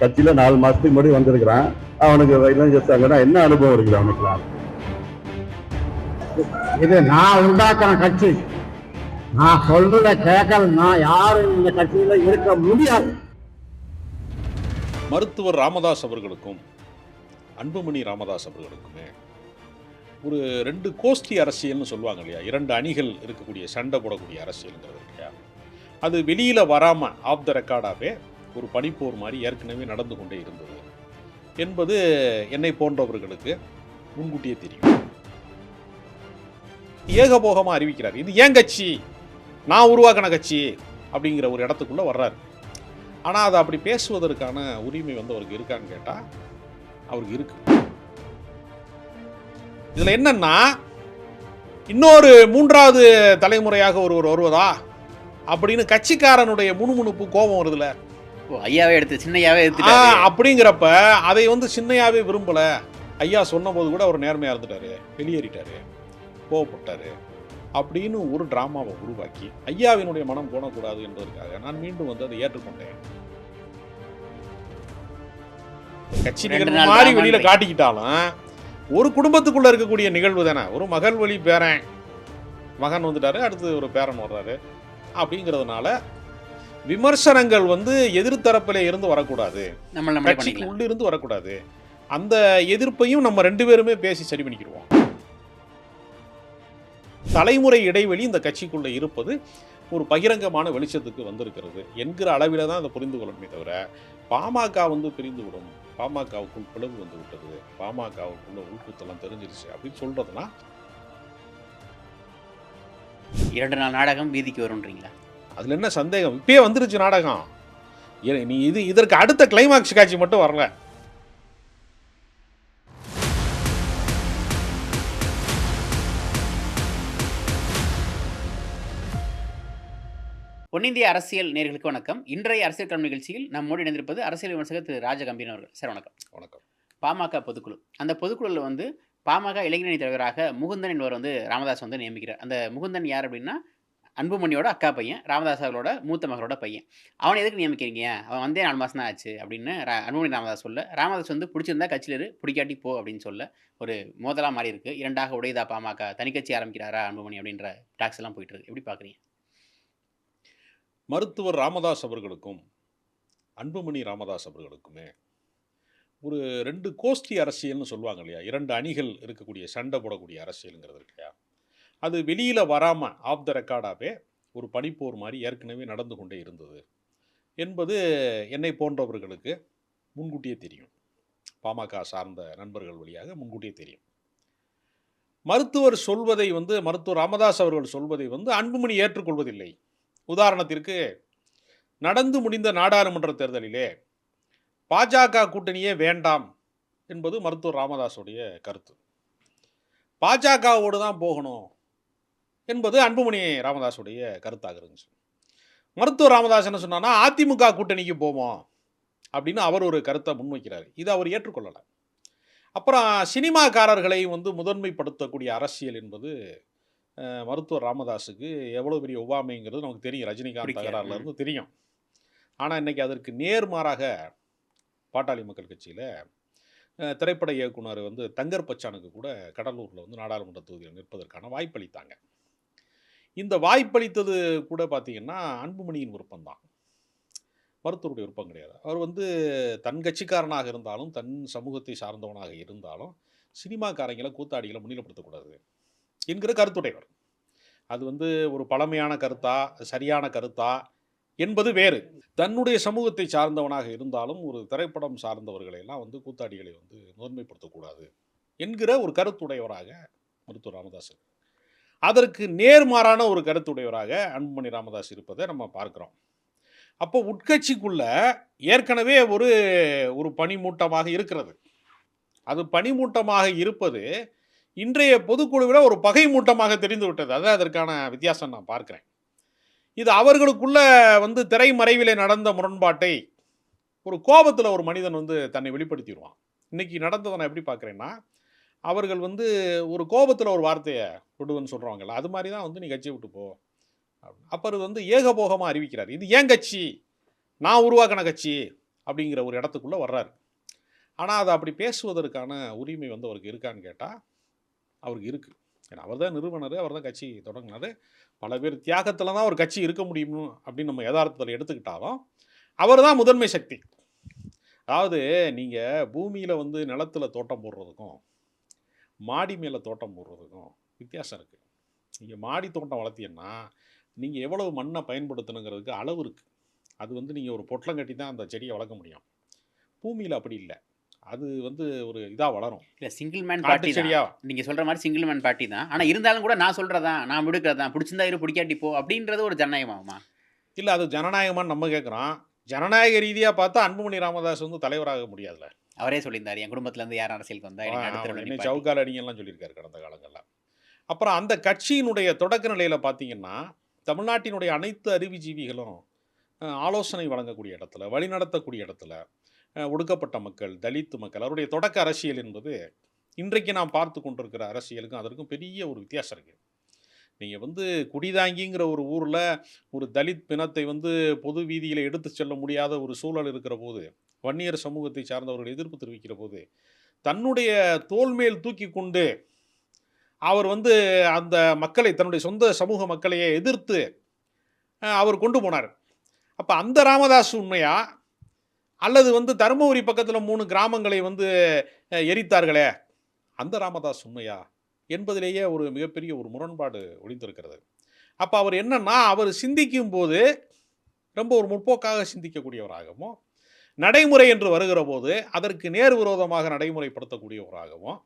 கட்சியில நாலு மாசத்துக்கு முன்னாடி வந்திருக்கிறான். அவனுக்கு இளைஞர் சங்கம்னா என்ன அனுபவம் இருக்குது அவனுக்குலாம் இது நான் உண்டாக்குற கட்சி. நான் சொல்றத கேட்கலன்னா யாரும் இந்த கட்சியில இருக்க முடியாது. மருத்துவர் ராமதாஸ் அவர்களுக்கும் அன்புமணி ராமதாஸ் அவர்களுக்குமே ஒரு ரெண்டு கோஷ்டி அரசியல்னு சொல்லுவாங்க இல்லையா? இரண்டு அணிகள் இருக்கக்கூடிய சண்டை போடக்கூடிய அரசியல்ங்கிறது இல்லையா? அது வெளியில் வராமல் ஆஃப் த ரெக்கார்டாகவே ஒரு பனிப்போர் மாதிரி ஏற்கனவே நடந்து கொண்டே இருந்தது. என்பது என்னை போன்றவர்களுக்கு முன்கூட்டியே தெரியும். ஏகபோகமாக அறிவிக்கிறார். இது ஏன் கட்சி? நான் உருவாக்கின கட்சி அப்படிங்கிற ஒரு இடத்துக்குள்ளே வர்றாரு. ஆனால் அதை அப்படி பேசுவதற்கான உரிமை வந்து அவருக்கு இருக்கான்னு கேட்டால் அவருக்கு இருக்கு. இதில் என்னன்னா இன்னொரு மூன்றாவது தலைமுறையாக ஒருவர் வருவதா? அப்படின்னு கட்சிக்காரனுடைய முணுமுணுப்பு கோபம் வருதுல்ல ஐயாவே எடுத்து சின்னையாவே ஆ, எடுத்துட்டாரு அப்படிங்கிறப்ப அதை வந்து சின்னையாவே விரும்பல. ஐயா சொன்னபோது கூட அவர் நேர்மையா இருந்துட்டாரு வெளியேறிட்டாரு கோவப்பட்டாரு அப்படின்னு ஒரு டிராமாவை உருவாக்கி ஐயாவினுடைய மனம் போனக்கூடாது என்பதற்காக நான் மீண்டும் வந்து அதை ஏற்றுக்கொண்டேன். கட்சி நிகழ்வு மாதிரி வெளியில. காட்டிக்கிட்டாலும் ஒரு குடும்பத்துக்குள்ள இருக்கக்கூடிய நிகழ்வு தானே ஒரு மகள் வழி பேரன் மகன் வந்துட்டாரு அடுத்து ஒரு பேரன் வர்றாரு அப்படிங்கிறதுனால விமர்சனங்கள் வந்து எதிர்த்தரப்பிலே இருந்து வரக்கூடாது. கட்சிக்கு உள்ளிருந்து வரக்கூடாது. அந்த எதிர்ப்பையும் நம்ம ரெண்டு பேருமே பேசி சரி பண்ணிக்கிடுவோம் தலைமுறை இடைவெளி இந்த கட்சிக்குள்ள இருப்பது ஒரு பகிரங்கமான வெளிச்சத்துக்கு வந்திருக்கிறது. என்கிற அளவில் தான் அதை புரிந்து கொள்ளணுமே தவிர பாமக வந்து பிரிந்து விடும். பாமகவுக்குள் பிளவு வந்து விட்டது. பாமகவுக்குள்ள உள்குத்தெல்லாம் தெரிஞ்சிருச்சு அப்படின்னு சொல்றதுனா இரண்டு நாள் நாடகம் வீதிக்கு வரும்ன்றீங்களா? அதுல என்ன சந்தேகம்? இப்பயே வந்துருச்சு நாடகம். நீ இது இதற்கு அடுத்த கிளைமாக்ஸ் காட்சி மட்டும் வரல. பொன்னிந்திய அரசியல் நேர்களுக்கு வணக்கம். இன்றைய அரசியல் களம் நிகழ்ச்சியில் நம்மோடு இணைந்திருப்பது அரசியல் விமர்சகர் திரு ராஜகம்பீரன் அவர்கள். சார் வணக்கம். வணக்கம். பாமக பொதுக்குழு. அந்த பொதுக்குழுவில் வந்து பாமக இளைஞரணி தலைவராக முகுந்தன் என்பவர் வந்து ராமதாஸ் வந்து நியமிக்கிறார். அந்த முகுந்தன் யார் அப்படின்னா அன்புமணியோட அக்கா பையன் ராமதாஸ் அவர்களோட மூத்த மகளோட பையன். அவனை எதுக்கு நியமிக்கிறீங்க? அவன் வந்தே நாலு மாதம் தான் ஆச்சு அப்படின்னு ரா- அன்புமணி ராமதாஸ் சொல்ல ராமதாஸ் வந்து பிடிச்சிருந்தா கட்சியில் இரு பிடிக்காட்டி போ அப்படின்னு சொல்ல ஒரு மோதலாக மாறி இருக்கு. இரண்டாக உடையதா பாமக தனிக்கட்சி ஆரம்பிக்கிறாரா அன்புமணி அப்படின்ற டாக்ஸ் எல்லாம் போயிட்டு இருக்கு. எப்படி பார்க்குறீங்க மருத்துவர் ராமதாஸ் அவர்களுக்கும் அன்புமணி ராமதாஸ் அவர்களுக்குமே ஒரு ரெண்டு கோஷ்டி அரசியல்னு சொல்லுவாங்க இல்லையா? இரண்டு அணிகள் இருக்கக்கூடிய சண்டை போடக்கூடிய அரசியலுங்கிறது இருக்கு இல்லையா? அது வெளியில் வராமல் ஆஃப் த ரெக்கார்டாகவே ஒரு பனிப்போர் மாதிரி ஏற்கனவே நடந்து கொண்டே இருந்தது. என்பது என்னை போன்றவர்களுக்கு முன்கூட்டியே தெரியும். பாமக சார்ந்த நண்பர்கள் வழியாக முன்கூட்டியே தெரியும். மருத்துவர் சொல்வதை வந்து மருத்துவர் ராமதாஸ் அவர்கள் சொல்வதை வந்து அன்புமணி ஏற்றுக்கொள்வதில்லை. உதாரணத்திற்கு நடந்து முடிந்த நாடாளுமன்ற தேர்தலிலே பாஜக கூட்டணியே வேண்டாம் என்பது மருத்துவர் ராமதாஸுடைய கருத்து. பாஜகவோடு தான் போகணும். என்பது அன்புமணி ராமதாஸுடைய கருத்தாக இருந்துச்சு. மருத்துவர் ராமதாஸ் என்ன சொன்னான்னா அதிமுக கூட்டணிக்கு போவோம் அப்படின்னு அவர் ஒரு கருத்தை முன்வைக்கிறார். இதை அவர் ஏற்றுக்கொள்ளலை. அப்புறம் சினிமாக்காரர்களை வந்து முதன்மைப்படுத்தக்கூடிய அரசியல் என்பது மருத்துவர் ராமதாஸுக்கு எவ்வளோ பெரிய ஒவ்வாமைங்கிறது நமக்கு தெரியும். ரஜினிகாந்த் பிடிக்காது. தகராறுல இருந்து தெரியும். ஆனால் இன்னைக்கு அதற்கு நேர்மாறாக பாட்டாளி மக்கள் கட்சியில் திரைப்பட இயக்குனர் வந்து தங்கர் பச்சானுக்கு கூட கடலூரில் வந்து நாடாளுமன்ற தொகுதியில் நிற்பதற்கான வாய்ப்பளித்தாங்க. இந்த வாய்ப்பளித்தது கூட பார்த்தீங்கன்னா அன்புமணியின் விருப்பம்தான். மருத்துவருடைய விருப்பம் கிடையாது. அவர் வந்து தன் கட்சிக்காரனாக இருந்தாலும் தன் சமூகத்தை சார்ந்தவனாக இருந்தாலும் சினிமாக்காரங்களை கூத்தாடிகளை முன்னிலைப்படுத்தக்கூடாது என்கிற கருத்துடையவர். அது வந்து ஒரு பழமையான கருத்தா சரியான கருத்தா என்பது வேறு. தன்னுடைய சமூகத்தை சார்ந்தவனாக இருந்தாலும் ஒரு திரைப்படம் சார்ந்தவர்களையெல்லாம் வந்து கூத்தாடிகளை வந்து முதன்மைப்படுத்தக்கூடாது என்கிற ஒரு கருத்துடையவராக மருத்துவர் ராமதாஸ் அதற்கு நேர்மாறான ஒரு கருத்துடையவராக அன்புமணி ராமதாஸ் இருப்பதை நம்ம பார்க்குறோம். அப்போ உட்கட்சிக்குள்ள ஏற்கனவே ஒரு ஒரு பனிமூட்டமாக இருக்கிறது. அது பனிமூட்டமாக இருப்பது இன்றைய பொதுக்குழுவில் ஒரு பகை மூட்டமாக தெரிந்து விட்டது அதான் அதற்கான வித்தியாசம் நான் பார்க்குறேன். இது அவர்களுக்குள்ள வந்து திரைமறைவிலே நடந்த முரண்பாட்டை ஒரு கோபத்தில் ஒரு மனிதன் வந்து தன்னை வெளிப்படுத்திடுவான். இன்றைக்கி நடந்ததை நான் எப்படி பார்க்குறேன்னா அவர்கள் வந்து ஒரு கோபத்தில் ஒரு வார்த்தையை விடுவன்னு சொல்கிறாங்கல்ல அது மாதிரி தான் வந்து நீ கட்சியை விட்டு போ. அப்படின்னு. அப்ப வந்து ஏகபோகமாக அறிவிக்கிறார். இது ஏன் கட்சி? நான் உருவாக்கின கட்சி அப்படிங்கிற ஒரு இடத்துக்குள்ளே வர்றாரு. ஆனால் அதை அப்படி பேசுவதற்கான உரிமை வந்து அவருக்கு இருக்கான்னு கேட்டால் அவருக்கு இருக்குது ஏன்னா அவர் தான் நிறுவனர் அவர் தான் கட்சி தொடங்கினார். பல பேர் தியாகத்தில் தான் ஒரு கட்சி இருக்க முடியும் அப்படின்னு நம்ம யதார்த்தத்தில் எடுத்துக்கிட்டாலும் அவர் தான் முதன்மை சக்தி. அதாவது நீங்கள் பூமியில் வந்து நிலத்தில் தோட்டம் போடுறதுக்கும் மாடி மேலே தோட்டம் போடுறதுக்கும் வித்தியாசம் இருக்குது நீங்கள் மாடி தோட்டம் வளர்த்தீங்கன்னா நீங்கள் எவ்வளவு மண்ணை பயன்படுத்தணுங்கிறதுக்கு அளவு இருக்குது அது வந்து நீங்கள் ஒரு பொட்டலம் கட்டி தான் அந்த செடியை வளர்க்க முடியும். பூமியில் அப்படி இல்லை. அது வந்து ஒரு இதாக வளரும். இல்ல சிங்கிள் மேன் காட்டு பார்ட்டி தான். செடியா? நீங்க சொல்ற மாதிரி சிங்கிள் மேன் பார்ட்டி தான். ஆனா இருந்தாலும் கூட நான் சொல்றதான் நான் விடுக்கிறதான் பிடிச்சிருந்தா இரு பிடிக்காட்டி போ அப்படின்றது ஒரு ஜனநாயகமாகுமா? இல்லை அது ஜனநாயகமான்னு நம்ம கேட்குறோம் ஜனநாயக ரீதியாக பார்த்தா அன்புமணி ராமதாஸ் வந்து தலைவராக முடியாதுல்ல. அவரே சொல்லியிருந்தாரு என் குடும்பத்துல இருந்து யார் அரசியலுக்கு வந்தா எனக்கு ஆ, நடுத்தர அவர் வழி என்ன party. சவுக்கால் அடிங்கெல்லாம் சொல்லியிருக்காரு கடந்த காலங்களில் அப்புறம் அந்த கட்சியினுடைய தொடக்க நிலையில் பார்த்தீங்கன்னா தமிழ்நாட்டினுடைய அனைத்து அறிவுஜீவிகளும் ஆலோசனை வழங்கக்கூடிய இடத்துல வழிநடத்தக்கூடிய இடத்துல ஒடுக்கப்பட்ட மக்கள் தலித் மக்கள் அவருடைய தொடக்க அரசியல் என்பது இன்றைக்கு நாம் பார்த்து கொண்டிருக்கிற அரசியலுக்கும் அதற்கும் பெரிய ஒரு வித்தியாசம் இருக்குது நீங்கள் வந்து குடிதாங்கிங்கிற ஒரு ஊரில் ஒரு தலித் பிணத்தை வந்து பொது வீதியில் எடுத்து செல்ல முடியாத ஒரு சூழல் இருக்கிற போது வன்னியர் சமூகத்தை சார்ந்தவர்கள் எதிர்ப்பு தெரிவிக்கிற போது தன்னுடைய தோல் மேல் தூக்கி கொண்டு அவர் வந்து அந்த மக்களை தன்னுடைய சொந்த சமூக மக்களையே எதிர்த்து அவர் கொண்டு போனார். அப்போ அந்த ராமதாஸ் உண்மையா? அல்லது வந்து தருமபுரி பக்கத்தில் மூணு கிராமங்களை வந்து எரித்தார்களே அந்த ராமதாஸ் உண்மையா? என்பதிலேயே ஒரு மிகப்பெரிய ஒரு முரண்பாடு ஒளிந்திருக்கிறது. அப்போ அவர் என்னன்னா அவர் சிந்திக்கும் போது ரொம்ப ஒரு முற்போக்காக சிந்திக்கக்கூடியவராகவும் நடைமுறை என்று வருகிற போது அதற்கு நேர் விரோதமாக நடைமுறைப்படுத்தக்கூடியவராகவும்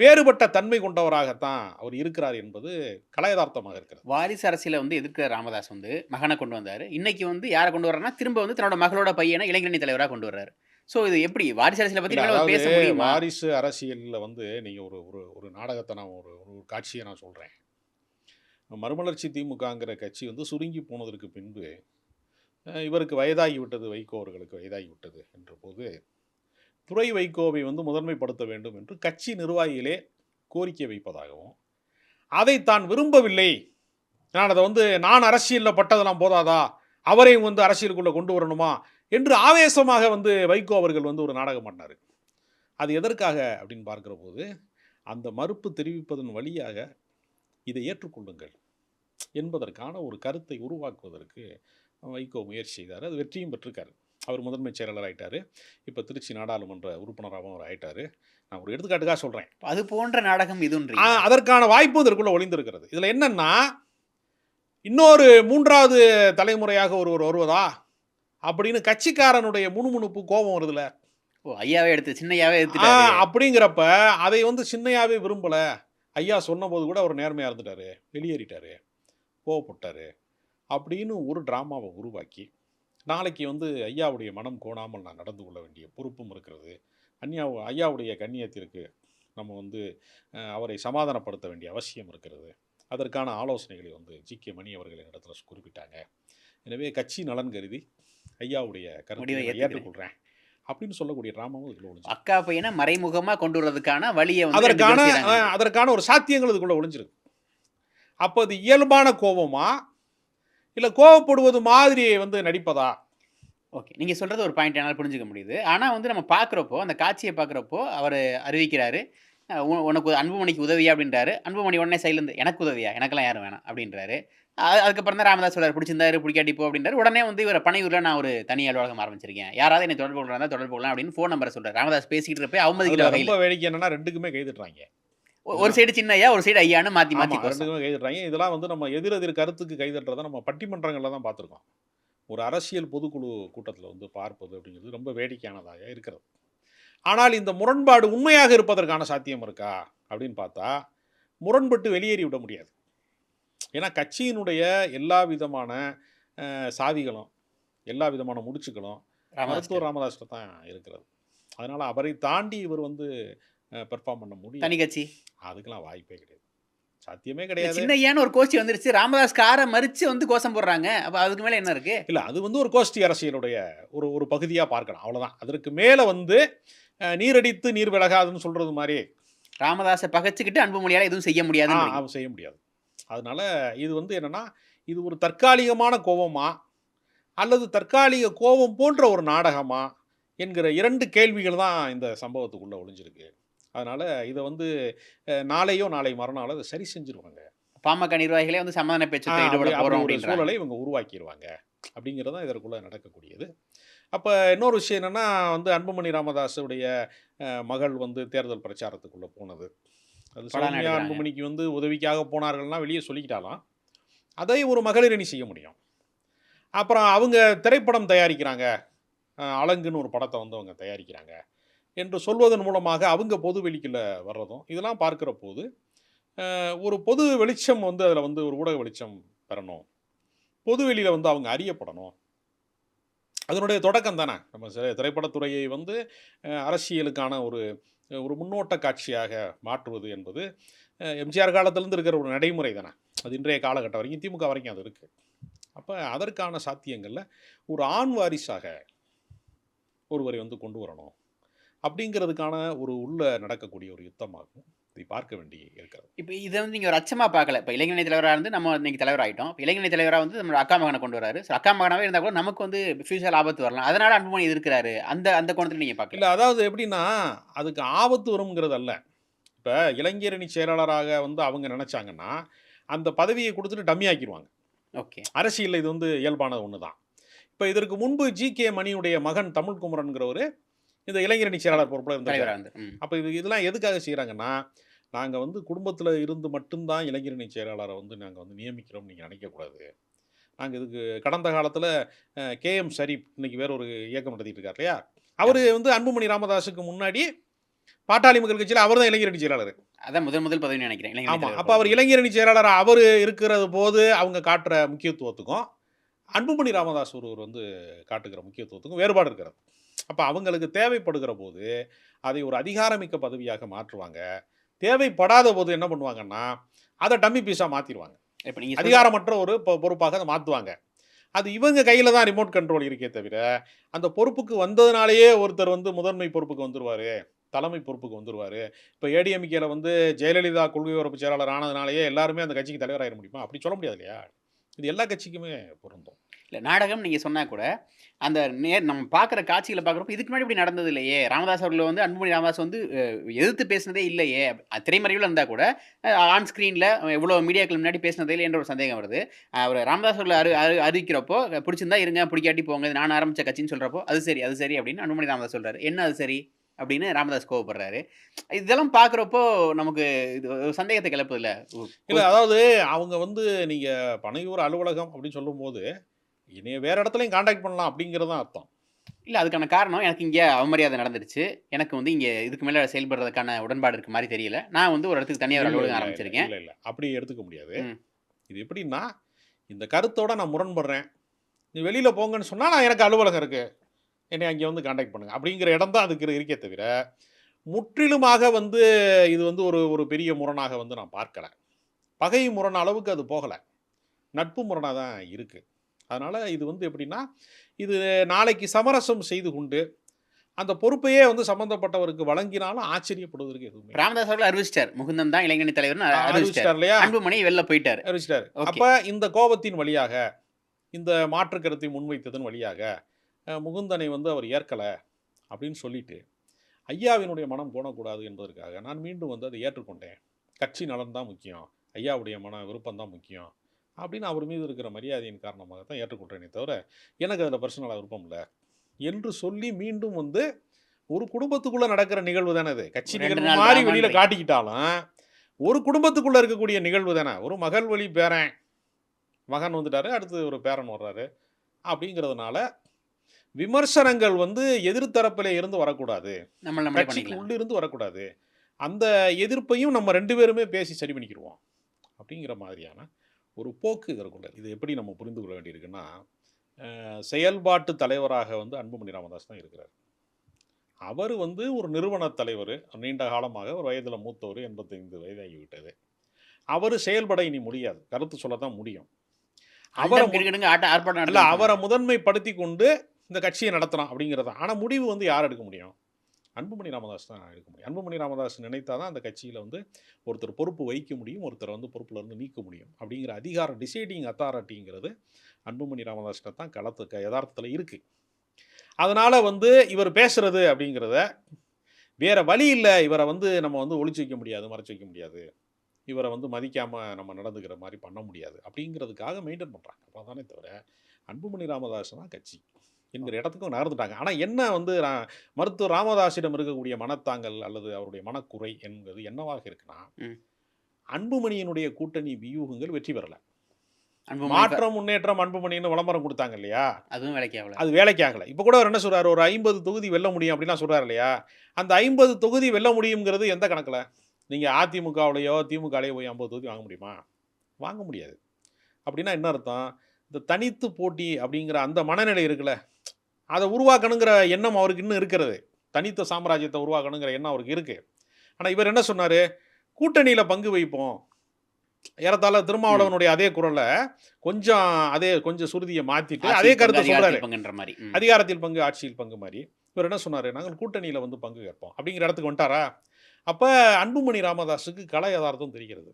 வேறுபட்ட தன்மை கொண்டவராகத்தான் அவர் இருக்கிறார் என்பது கலையதார்த்தமாக இருக்கிறது. வாரிசு அரசியலை வந்து எதிர்க்கிற ராமதாஸ் வந்து மகனை கொண்டு வந்தாரு. இன்னைக்கு வந்து யாரை கொண்டு வர்றாருன்னா திரும்ப வந்து தன்னோட மகளோட பையனை இளைஞரணி தலைவராக கொண்டு வர்றாரு. சோ இது எப்படி வாரிசு அரசியலை மேல பேச முடியுமா? வாரிசு அரசியலில் வந்து நீங்கள் ஒரு ஒரு ஒரு நாடகத்தை நான் ஒரு ஒரு காட்சியை நான் சொல்கிறேன் மறுமலர்ச்சி திமுகங்கிற கட்சி வந்து சுருங்கி போனதற்கு பின்பு இவருக்கு வயதாகிவிட்டது வைகோ அவர்களுக்கு வயதாகிவிட்டது என்ற போது துறை வைகோவை வந்து முதன்மைப்படுத்த வேண்டும் என்று கட்சி நிர்வாகிகளே கோரிக்கை வைப்பதாகவும் அதை தான் விரும்பவில்லை. நான் அதை வந்து நான் அரசியலில் பட்டதெல்லாம் போதாதா? அவரையும் வந்து அரசியலுக்குள்ளே கொண்டு வரணுமா? என்று ஆவேசமாக வந்து வைகோ அவர்கள் வந்து ஒரு நாடகம் பண்ணார் அது எதற்காக அப்படின்னு பார்க்குற போது அந்த மறுப்பு தெரிவிப்பதன் வழியாக இதை ஏற்றுக்கொள்ளுங்கள் என்பதற்கான ஒரு கருத்தை உருவாக்குவதற்கு வைகோ முயற்சி செய்தார். அது வெற்றியும் பெற்றிருக்காரு. அவர் முதன்மை செயலாளர் ஆயிட்டாரு. இப்போ திருச்சி நாடாளுமன்ற உறுப்பினராகவும் அவர் ஆயிட்டாரு. நான் ஒரு எடுத்துக்காட்டுக்காக சொல்கிறேன் அது போன்ற நாடகம் ஆ, அதற்கான வாய்ப்பு இதற்குள்ள ஒளிந்திருக்கிறது. இதில் என்னன்னா இன்னொரு மூன்றாவது தலைமுறையாக ஒருவர் வருவதா? அப்படின்னு கட்சிக்காரனுடைய முணுமுணுப்பு கோபம் வருதுல. ஓ ஐயாவே எடுத்து சின்னையாவே ஆ, எடுத்துட்டாரு. அப்படிங்கிறப்ப அதை வந்து சின்னையாவே விரும்பல. ஐயா சொன்னபோது கூட அவர் நேர்மையாக இருந்துட்டாரு. வெளியேறிட்டாரு. கோவப்பட்டாரு. அப்படின்னு ஒரு டிராமாவை உருவாக்கி நாளைக்கு வந்து ஐயாவுடைய மனம் கோணாமல் நான் நடந்து கொள்ள வேண்டிய பொறுப்பும் இருக்கிறது. அந்யா ஐயாவுடைய கண்ணியத்திற்கு நம்ம வந்து அவரை சமாதானப்படுத்த வேண்டிய அவசியம் இருக்கிறது. அதற்கான ஆலோசனைகளை வந்து ஜி. கே. மணி அவர்கள் இடத்துல குறிப்பிட்டாங்க. எனவே கட்சி நலன் கருதி ஐயாவுடைய கருத்தை. ஏற்றுக்கொள்கிறேன் அப்படின்னு சொல்லக்கூடிய டிராமாவும் இதுக்குள்ள ஒளிஞ்சு அக்கா பையனை மறைமுகமா கொண்டு வர்றதுக்கான வழியை அதற்கான அதற்கான ஒரு சாத்தியங்கள் இதுக்குள்ள ஒளிஞ்சிருக்கு. அப்போ அது இயல்பான கோபமா இல்லை கோவப்படுவது மாதிரி வந்து நடிப்பதா? ஓகே நீங்க சொல்றது ஒரு பாயிண்ட் என்னால் புரிஞ்சுக்க முடியுது. ஆனா வந்து நம்ம பார்க்குறப்போ அந்த காட்சியை பார்க்குறப்போ அவர் அறிவிக்கிறாரு உனக்கு அன்புமணிக்கு உதவியா அப்படின்றாரு. அன்புமணி உடனே சைலேருந்து எனக்கு உதவியா? எனக்கெல்லாம் யாரும் வேணாம் அப்படின்றாரு. அது- அதுக்கப்புறம் தான் ராமதாஸ் சொல்றாரு பிடிச்சிருந்தாரு பிடிக்காட்டி போ அப்படின்றாரு. உடனே வந்து இவர் பனையூரில் நான் ஒரு தனி அலுவலகம் ஆரம்பிச்சிருக்கேன். யாராவது என்னை தொடர்பு கொள்ளலாம் தொடர்பு கொள்ளலாம் அப்படின்னு ஃபோன் நம்பரை சொல்றாரு. ராமதாஸ் பேசிக்கிட்டு இருப்பே அவமதிக்கிற வேடிக்கை என்னன்னா ரெண்டுக்குமே கைதிட்டுறாங்க ஒரு சைடு சின்ன ஐயா ஒரு சைடு ஐயான்னு கோசம். ரெண்டுக்குமே கைதிடுறாங்க இதெல்லாம் வந்து நம்ம எதிரெதிர் கருத்துக்கு கைதட்டுறதை நம்ம பட்டிமன்றங்களில் தான் பார்த்துருக்கோம். ஒரு அரசியல் பொதுக்குழு கூட்டத்தில் வந்து பார்ப்பது அப்படிங்கிறது ரொம்ப வேடிக்கையானதாக இருக்கிறது. ஆனால் இந்த முரண்பாடு உண்மையாக இருப்பதற்கான சாத்தியம் இருக்கா? அப்படின்னு பார்த்தா முரண்பட்டு வெளியேறி விட முடியாது. ஏன்னா கட்சியினுடைய எல்லா விதமான அஹ், சாவிகளும் எல்லா விதமான முடிச்சுகளும் ராமதாஸ் மருத்துவர் ராமதாஸ்ல தான் இருக்கிறது. அதனால அவரை தாண்டி இவர் வந்து பெர்ஃபார்ம் பண்ண முடியும் தனி கட்சி. அதுக்கெல்லாம் வாய்ப்பே கிடையாது. சாத்தியமே கிடையாது. சின்ன ஒரு கோஷ்டி வந்துருச்சு. ராமதாஸ் காரை மறிச்சு வந்து கோஷம் போடுறாங்க. அப்ப அதுக்கு மேல என்ன இருக்கு? இல்லை அது வந்து ஒரு கோஷ்டி அரசியலுடைய ஒரு ஒரு பகுதியாக பார்க்கலாம் அவ்வளவுதான். அதற்கு மேலே வந்து நீரடித்து நீர் விலகாதுன்னு சொல்றது மாதிரி ராமதாஸை பகைச்சுக்கிட்டு அன்புமொழியால எதுவும் செய்ய அவ செய்ய முடியாது. அதனால இது வந்து என்னன்னா இது ஒரு தற்காலிகமான கோபமா அல்லது தற்காலிக கோபம் போன்ற ஒரு நாடகமா என்கிற இரண்டு கேள்விகள் தான் இந்த சம்பவத்துக்குள்ளே ஒளிஞ்சிருக்கு. அதனால் இதை வந்து நாளையோ நாளை மறுநாளோ அதை சரி செஞ்சுருவாங்க. பாமக நிர்வாகிகளே வந்து சமாதான ஆ, பேச்சுக்கு ஈடுபட சூழலை இவங்க உருவாக்கிடுவாங்க அப்படிங்கிறது தான் இதற்குள்ள நடக்கக்கூடியது. அப்போ இன்னொரு விஷயம் என்னன்னா வந்து அன்புமணி ராமதாஸுடைய மகள் வந்து தேர்தல் பிரச்சாரத்துக்குள்ள போனது. அது சௌமியா. அன்புமணிக்கு வந்து உதவிக்காக போனார்கள்னா வெளியே சொல்லிக்கிட்டாலாம். அதை ஒரு மகளிர் அணி செய்ய முடியும். அப்புறம் அவங்க திரைப்படம் தயாரிக்கிறாங்க. அலங்குன்னு ஒரு படத்தை வந்து அவங்க தயாரிக்கிறாங்க. என்று சொல்வதன் மூலமாக அவங்க பொது வெளிக்கில் வர்றதும் இதெல்லாம் பார்க்குற போது ஒரு பொது வெளிச்சம் வந்து அதில் வந்து ஒரு ஊடக வெளிச்சம் பெறணும். பொது வெளியில் வந்து அவங்க அறியப்படணும். அதனுடைய தொடக்கம் தானே. நம்ம சில திரைப்படத்துறையை வந்து அரசியலுக்கான ஒரு ஒரு முன்னோட்ட காட்சியாக மாற்றுவது என்பது எம்ஜிஆர் காலத்திலேருந்து இருக்கிற ஒரு நடைமுறை தானே. அது இன்றைய காலகட்டம் வரைக்கும் திமுக வரைக்கும் அது இருக்குது அப்போ அதற்கான சாத்தியங்களில் ஒரு ஆண் வாரிசாக ஒருவரை வந்து கொண்டு வரணும். அப்படிங்கிறதுக்கான ஒரு உள்ள நடக்கக்கூடிய ஒரு யுத்தமாகும். இதை பார்க்க வேண்டி இருக்கிறது. இப்போ இதை வந்து நீங்கள் ஒரு அச்சமாக பார்க்கல. இப்போ இளைஞரணி தலைவராக இருந்து நம்ம இன்னைக்கு தலைவர் ஆகிட்டோம் இப்போ இளைஞரணி தலைவராக வந்து நம்ம அக்கா மகனை கொண்டு வராரு. ஸோ அக்கா மகனாவே இருந்தால் கூட நமக்கு வந்து ஃபியூச்சர் ஆபத்து வரலாம். அதனால அன்புமணி எதிர்க்கிறாரு. அந்த அந்த கோணத்தில் நீங்கள் பார்க்கல. இல்லை அதாவது எப்படின்னா அதுக்கு ஆபத்து வருங்கிறது அல்ல இப்போ இளைஞரணி செயலாளராக வந்து அவங்க நினச்சாங்கன்னா அந்த பதவியை கொடுத்துட்டு டம்மி ஆக்கிடுவாங்க ஓகே. அரசியலில் இது வந்து இயல்பான ஒன்று தான் இப்போ இதற்கு முன்பு ஜி கே மணியுடைய மகன் தமிழ்குமரன்கிறவர் இந்த இளைஞரணி செயலாளர் பொறுப்பில் இருந்தார் அப்போ இது இதெல்லாம் எதுக்காக செய்கிறாங்கன்னா நாங்கள் வந்து குடும்பத்தில் இருந்து மட்டும்தான் இளைஞரணி செயலாளரை வந்து நாங்கள் வந்து நியமிக்கிறோம்னு நீங்கள் நினைக்கக்கூடாது நாங்கள் இதுக்கு கடந்த காலத்தில் கேஎம் ஷரீப் இன்னைக்கு வேற ஒரு இயக்கம் நடத்திட்டு இருக்கார் இல்லையா? அவர் வந்து அன்புமணி ராமதாஸுக்கு முன்னாடி பாட்டாளி மக்கள் கட்சியில் அவர் தான் இளைஞரணி செயலாளர். அதான் முதல் முதல் பதவி நினைக்கிறேன். ஆமாம் அப்போ அவர். இளைஞரணி செயலாளர் அவர் இருக்கிறது போது அவங்க காட்டுற முக்கியத்துவத்துக்கும் அன்புமணி ராமதாஸ் ஒருவர் வந்து காட்டுகிற முக்கியத்துவத்துக்கும் வேறுபாடு இருக்கிறது. அப்போ அவங்களுக்கு தேவைப்படுகிற போது அதை ஒரு அதிகாரமிக்க பதவியாக மாற்றுவாங்க. தேவைப்படாத போது என்ன பண்ணுவாங்கன்னா அதை டம்மி பீஸாக மாற்றிடுவாங்க இப்போ நீங்கள் அதிகாரமற்ற ஒரு பொ- பொறுப்பாக அதை மாற்றுவாங்க அது இவங்க கையில் தான் ரிமோட் கண்ட்ரோல் இருக்கே தவிர அந்த பொறுப்புக்கு வந்ததுனாலேயே ஒருத்தர் வந்து முதன்மை பொறுப்புக்கு வந்துருவார் தலைமை பொறுப்புக்கு வந்துருவார். இப்போ ஏடிஎம்கேல வந்து ஜெயலலிதா கொள்கை உறப்பு செயலாளர் ஆனதுனாலேயே எல்லாருமே அந்த கட்சிக்கு தலைவராயிட முடியுமா? அப்படி சொல்ல முடியாது இல்லையா? இது எல்லா கட்சிக்குமே பொருந்தும். இல்லை நாடகம் நீங்கள் சொன்னால் கூட அந்த நேர் நம்ம பார்க்குற காட்சிகளை பார்க்குறப்ப இதுக்கு முன்னாடி இப்படி நடந்தது இல்லையே. ராமதாஸ் அவர்கள் வந்து அன்புமணி ராமதாஸ் வந்து எதிர்த்து பேசினதே இல்லையே. திரைமறையில் இருந்தால் கூட ஆன் ஸ்க்ரீனில் இவ்வளோ மீடியாக்கள் முன்னாடி பேசினதே இல்லை என்ற ஒரு சந்தேகம் வருது. அவர் ராமதாஸ் அவர்கள் அறி அறி அறிவிக்கிறப்போ பிடிச்சிருந்தா இருங்க பிடிக்காட்டி போங்க நான் ஆரம்பித்த கட்சின்னு சொல்கிறப்போ அது சரி அது சரி அப்படின்னு அன்புமணி ராமதாஸ் சொல்கிறார் என்ன அது சரி? அப்படின்னு ராமதாஸ் கோவப்படுறாரு. இதெல்லாம் பார்க்குறப்போ நமக்கு இது சந்தேகத்தை கிளப்புது இல்லை இல்லை அதாவது அவங்க வந்து நீங்கள் பனையூர் அலுவலகம் அப்படின்னு சொல்லும்போது இனிய வேற இடத்துலையும் காண்டாக்ட் பண்ணலாம் அப்படிங்கிறது தான் அர்த்தம். இல்லை அதுக்கான காரணம் எனக்கு இங்கே அவமரியாதை நடந்துருச்சு எனக்கு வந்து இங்கே இதுக்கு மேலே செயல்படுறதுக்கான உடன்பாடு இருக்க மாதிரி தெரியல. நான் வந்து ஒரு இடத்துக்கு தனியாக அலுவலகம் ஆரம்பிச்சிருக்கேன். இல்லை இல்லை அப்படி எடுத்துக்க முடியாது. இது எப்படின்னா இந்த கருத்தோட நான் முரண்படுறேன். நீ வெளியில் போங்கன்னு சொன்னால் நான் எனக்கு அலுவலகம் இருக்குது என்னை அங்கே வந்து காண்டாக்ட் பண்ணுங்க. அப்படிங்கிற இடம் தான் அதுக்கு இருக்கே தவிர முற்றிலுமாக வந்து இது வந்து ஒரு ஒரு பெரிய முரணாக வந்து நான் பார்க்கல. பகை முரண் அளவுக்கு அது போகலை. நட்பு முரணாக தான் இருக்குது அதனால் இது வந்து எப்படின்னா இது நாளைக்கு சமரசம் செய்து கொண்டு அந்த பொறுப்பையே வந்து சம்பந்தப்பட்டவருக்கு வழங்கினாலும் ஆச்சரியப்படுவதற்கு எதுவுமே. ராமதாஸ் அவர்கள் அறிவிச்சிட்டார். முகுந்தன் தான் இளைஞரணி தலைவர்னு அறிவிச்சிட்டார். இல்லையா? அன்புமணி வெளில போயிட்டார். அறிவிச்சிட்டாரு. அப்ப இந்த கோபத்தின் வழியாக இந்த மாற்று கருத்தை முன்வைத்ததன் வழியாக முகுந்தனை வந்து அவர் ஏற்கல அப்படின்னு சொல்லிட்டு ஐயாவினுடைய மனம் போனக்கூடாது என்பதற்காக நான் மீண்டும் வந்து அதை ஏற்றுக்கொண்டேன். கட்சி நலன் தான் முக்கியம் ஐயாவுடைய மன விருப்பம் தான் முக்கியம் அப்படின்னு அவர் மீது இருக்கிற மரியாதையின் காரணமாக தான் ஏற்றுக்கொண்டேனே தவிர எனக்கு அதில் பர்சனலாக விருப்பம் இல்லை. என்று சொல்லி மீண்டும் வந்து ஒரு குடும்பத்துக்குள்ள நடக்கிற நிகழ்வு தானே இது கட்சி நிகழ்வு மாதிரி வெளியில. காட்டிக்கிட்டாலும் ஒரு குடும்பத்துக்குள்ள இருக்கக்கூடிய நிகழ்வு தானே. ஒரு மகள் வழி பேரன் மகன் வந்துட்டாரு அடுத்து ஒரு பேரன் வர்றாரு அப்படிங்கிறதுனால விமர்சனங்கள் வந்து எதிர்த்தரப்பிலே இருந்து வரக்கூடாது. கட்சிக்கு உள்ளிருந்து வரக்கூடாது. அந்த எதிர்ப்பையும் நம்ம ரெண்டு பேருமே பேசி சரி பண்ணிக்கிடுவோம் அப்படிங்கிற மாதிரியான ஒரு போக்கு இதற்குள்ள இது எப்படி நம்ம புரிந்து கொள்ள வேண்டியிருக்குன்னா செயல்பாட்டு தலைவராக வந்து அன்புமணி ராமதாஸ் தான் இருக்கிறார். அவர் வந்து ஒரு நிறுவன தலைவர் நீண்ட காலமாக ஒரு வயதில் மூத்தவர் எண்பத்தைந்து வயதாகிவிட்டது. அவர் செயல்பட இனி முடியாது. கருத்து சொல்ல தான் முடியும் அவரை. அவரை முதன்மைப்படுத்தி கொண்டு இந்த கட்சியை நடத்தலாம் அப்படிங்கிறது. தான் ஆனால் முடிவு வந்து யார் எடுக்க முடியும்? அன்புமணி ராமதாஸ் தான் எடுக்க முடியும். அன்புமணி ராமதாஸ் நினைத்தாதான் அந்த கட்சியில் வந்து ஒருத்தர் பொறுப்பு வைக்க முடியும் ஒருத்தர் வந்து பொறுப்பில் இருந்து நீக்க முடியும் அப்படிங்கிற அதிகாரம் டிசைடிங் அத்தாரிட்டிங்கிறது அன்புமணி ராமதாஸ்கிட்ட தான் களத்து யதார்த்தத்தில் இருக்குது அதனால் வந்து இவர் பேசுகிறது அப்படிங்கிறத வேறு வழி இல்லை. இவரை வந்து நம்ம வந்து ஒழிச்சு வைக்க முடியாது மறைச்சு வைக்க முடியாது. இவரை வந்து மதிக்காமல் நம்ம நடந்துக்கிற மாதிரி பண்ண முடியாது அப்படிங்கிறதுக்காக மெயின்டைன் பண்ணுறாங்க அவ்வளோதானே தவிர அன்புமணி ராமதாஸ் தான் கட்சி. என்கிற இடத்துக்கும் நகர்ந்துட்டாங்க. ஆனால் என்ன வந்து மருத்துவர் ராமதாஸிடம் இருக்கக்கூடிய மனத்தாங்கல் அல்லது அவருடைய மனக்குறை என்பது என்னவாக இருக்குன்னா. அன்புமணியினுடைய கூட்டணி வியூகங்கள் வெற்றி பெறல. மாற்றம் முன்னேற்றம் அன்புமணின்னு விளம்பரம் கொடுத்தாங்க இல்லையா? அதுவும் வேலைக்கு ஆகல அது வேலைக்கு ஆகல இப்போ கூட அவர் என்ன சொல்றாரு? ஒரு ஐம்பது தொகுதி வெல்ல முடியும் அப்படிலாம் சொல்றாரு இல்லையா? அந்த ஐம்பது தொகுதி வெல்ல முடியுங்கிறது எந்த கணக்கில்? நீங்கள் அதிமுகவுலையோ திமுகலையோ போய் ஐம்பது தொகுதி வாங்க முடியுமா? வாங்க முடியாது. அப்படின்னா என்ன அர்த்தம்? இந்த தனித்து போட்டி அப்படிங்கிற அந்த மனநிலை இருக்குல்ல அதை உருவாக்கணுங்கிற எண்ணம் அவருக்கு இன்னும் இருக்கிறது. தனித்த சாம்ராஜ்யத்தை உருவாக்கணுங்கிற எண்ணம் அவருக்கு இருக்கு. ஆனால் இவர் என்ன சொன்னார்? கூட்டணியில் பங்கு வைப்போம். ஏறத்தாழ திருமாவளவனுடைய அதே குரலை கொஞ்சம் அதே கொஞ்சம் சுருதியை மாற்றிட்டு அதே கருத்தை பங்குன்ற மாதிரி. அதிகாரத்தில் பங்கு ஆட்சியில் பங்கு மாதிரி. இவர் என்ன சொன்னார்? நாங்கள் கூட்டணியில் வந்து பங்கு கேட்போம் அப்படிங்கிற இடத்துக்கு வந்துட்டாரா? அப்போ அன்புமணி ராமதாஸுக்கு கலை யதார்த்தம் தெரிகிறது.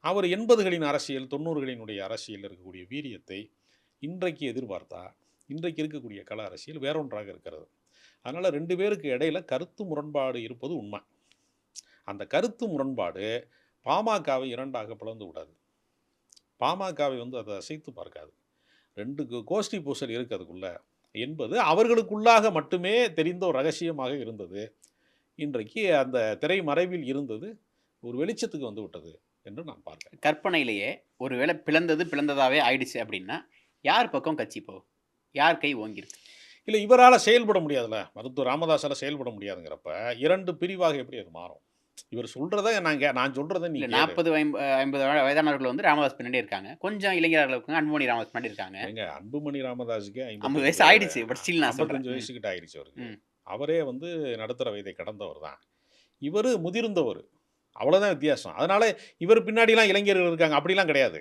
அவர் எண்பதுகளின் அரசியல் தொண்ணூறுகளினுடைய அரசியல் இருக்கக்கூடிய வீரியத்தை இன்றைக்கு எதிர்பார்த்தா இன்றைக்கு இருக்கக்கூடிய கல அரசியல் வேறொன்றாக இருக்கிறது. அதனால் ரெண்டு பேருக்கு இடையில கருத்து முரண்பாடு இருப்பது உண்மை. அந்த கருத்து முரண்பாடு பாமகவை இரண்டாக பிளந்து விடாது. பாமகவை வந்து அதை அசைத்து பார்க்காது. ரெண்டு கோஷ்டி பூசல் இருக்கிறதுக்குள்ள என்பது அவர்களுக்குள்ளாக மட்டுமே தெரிந்த ஒரு ரகசியமாக இருந்தது. இன்றைக்கு அந்த திரைமறைவில் இருந்தது ஒரு வெளிச்சத்துக்கு வந்து விட்டது. என்று நான் பார்க்கிறேன் கற்பனையிலேயே ஒருவேளை பிளந்தது பிளந்ததாவே ஆயிடுச்சு அப்படின்னா யார் பக்கம் கட்சி போ? யார் கை ஓங்கிருக்கு இல்லை இவரால் செயல்பட முடியாதுல்ல மருத்துவர் ராமதாஸால் செயல்பட முடியாதுங்கிறப்ப இரண்டு பிரிவாக எப்படி அது மாறும்? இவர் சொல்கிறத நான் கே நான் சொல்கிறத நீங்கள் நாற்பது ஐம்பது வயதானவர்கள் வந்து ராமதாஸ் பின்னாடி இருக்காங்க. கொஞ்சம் இளைஞர்கள் இருக்காங்க அன்புமணி ராமதாஸ் பின்னாடி இருக்காங்க. எங்க அன்புமணி ராமதாஸுக்கு ஐம்பது வயசு ஆயிடுச்சு பட் ஸ்டில் நான் ஐம்பத்தஞ்சு வயசுக்கிட்ட ஆயிடுச்சு அவருக்கு. அவரே வந்து நடுத்தர வயதை கடந்தவர் தான். இவர் முதிர்ந்தவர். அவ்வளோதான் வித்தியாசம். அதனால இவர் பின்னாடிலாம் இளைஞர்கள் இருக்காங்க. அப்படிலாம் கிடையாது.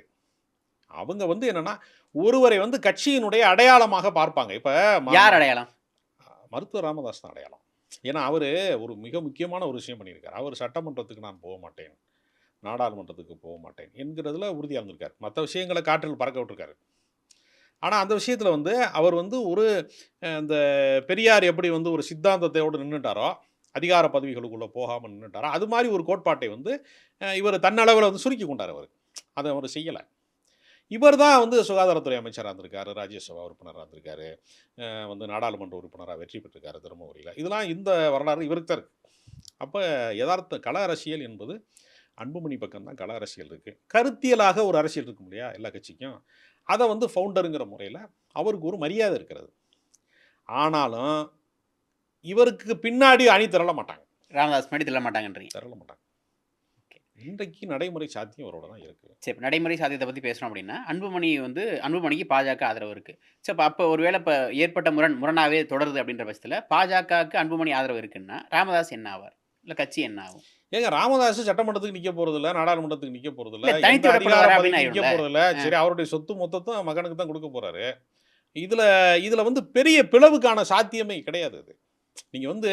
அவங்க வந்து என்னன்னா ஒருவரை வந்து கட்சியினுடைய அடையாளமாக பார்ப்பாங்க. இப்போ யார் அடையாளம்? மருத்துவர் ராமதாஸ் தான் அடையாளம். ஏன்னா அவர் ஒரு மிக முக்கியமான ஒரு விஷயம் பண்ணியிருக்கார். அவர் சட்டமன்றத்துக்கு நான் போக மாட்டேன். நாடாளுமன்றத்துக்கு போக மாட்டேன் என்கிறதுல உறுதியாக இருந்திருக்கார் மற்ற விஷயங்களை காற்றில் பறக்க விட்டுருக்காரு. ஆனால் அந்த விஷயத்தில் வந்து அவர் வந்து ஒரு இந்த பெரியார் எப்படி வந்து ஒரு சித்தாந்தத்தோடு நின்றுட்டாரோ அதிகார பதவிகளுக்குள்ளே போகாமல் நின்றுட்டாரோ அது மாதிரி ஒரு கோட்பாட்டை வந்து இவர் தன்னளவில் வந்து சுருக்கி கொண்டார் அவர். அதை அவர் செய்யலை. இவர் தான் வந்து சுகாதாரத்துறை அமைச்சராக இருந்திருக்காரு ராஜ்யசபா உறுப்பினராக இருந்திருக்காரு வந்து நாடாளுமன்ற உறுப்பினராக வெற்றி பெற்றிருக்காரு தருமபுரியில் இதெல்லாம் இந்த வரலாறு இவருக்கு தான் இருக்குது அப்போ யதார்த்த கள அரசியல் என்பது அன்புமணி பக்கம்தான் கள அரசியல் இருக்குது கருத்தியலாக ஒரு அரசியல் இருக்கும் இல்லையா எல்லா கட்சிக்கும்? அதை வந்து ஃபவுண்டருங்கிற முறையில் அவருக்கு ஒரு மரியாதை இருக்கிறது. ஆனாலும் இவருக்கு பின்னாடி அணி திரள மாட்டாங்க. ராமதாஸ் பின்னாடி தில்ல மாட்டாங்கன்றீங்க திரள மாட்டாங்க. இன்றைக்கு நடைமுறை சாத்தியம் அவரோட தான் இருக்குது சரி நடைமுறை சாத்தியத்தை பற்றி பேசுகிறோம் அப்படின்னா அன்புமணி வந்து அன்புமணிக்கு பாஜக ஆதரவு இருக்குது சரி இப்போ அப்போ ஒருவேளை இப்போ ஏற்பட்ட முரண் முரணாவே தொடருது அப்படின்ற பட்சத்தில் பாஜகவுக்கு அன்புமணி ஆதரவு இருக்குன்னா ராமதாஸ் என்ன ஆவார்? இல்லை கட்சி என்ன ஆகும்? ஏங்க ராமதாஸ் சட்டமன்றத்துக்கு நிக்க போறது இல்ல நாடாளுமன்றத்துக்கு நிக்க போறது இல்ல ஆயிடும்ல? போறது இல்ல சரி அவருடைய சொத்து மொத்தத்தும் மகனுக்கு தான் கொடுக்க போறாரு. இதுல இதுல வந்து பெரிய பிளவுக்கான சாத்தியமே கிடையாது அது. நீங்க வந்து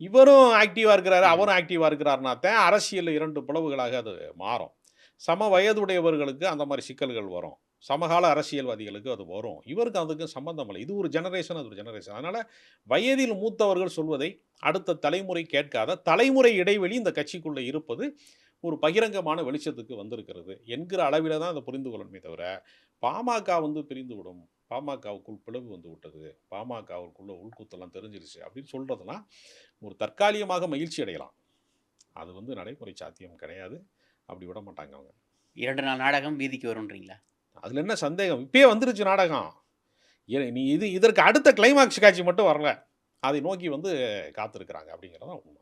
இவரும் ஆக்டிவா இருக்கிறாரு. அவரும் ஆக்டிவா இருக்கிறாருனா தான் அரசியல் இரண்டு பிளவுகளாக அது மாறும். சம வயதுடையவர்களுக்கு அந்த மாதிரி சிக்கல்கள் வரும். சமகால அரசியல்வாதிகளுக்கு அது வரும். இவருக்கு அதுக்கு சம்பந்தம் இல்லை. இது ஒரு ஜெனரேஷன் அது ஒரு ஜெனரேஷன் அதனால வயதில் மூத்தவர்கள் சொல்வதை அடுத்த தலைமுறை கேட்காத தலைமுறை இடைவெளி இந்த கட்சிக்குள்ளே இருப்பது ஒரு பகிரங்கமான வெளிச்சத்துக்கு வந்திருக்கிறது. என்கிற அளவில் தான் அதை புரிந்து கொள்ளணுமே தவிர பாமக வந்து பிரிந்து விடும் பாமகவுக்குள் பிளவு வந்து விட்டது. பாமகவுக்குள்ள உள்குத்தெல்லாம் தெரிஞ்சிருச்சு. அப்படின்னு சொல்கிறதுலாம் ஒரு தற்காலிகமாக மகிழ்ச்சி அடையலாம். அது வந்து நடைமுறை சாத்தியம் கிடையாது. அப்படி விட மாட்டாங்க அவங்க. இரண்டு நாள் நாடகம் வீதிக்கு வரும்ன்றீங்களா? அதில் என்ன சந்தேகம்? இப்பயே வந்துருச்சு நாடகம். ஏ- நீ இது இதற்கு அடுத்த கிளைமாக்ஸ் காட்சி மட்டும் வரல. அதை நோக்கி வந்து காத்திருக்கிறாங்க அப்படிங்கிறதான் உண்மை.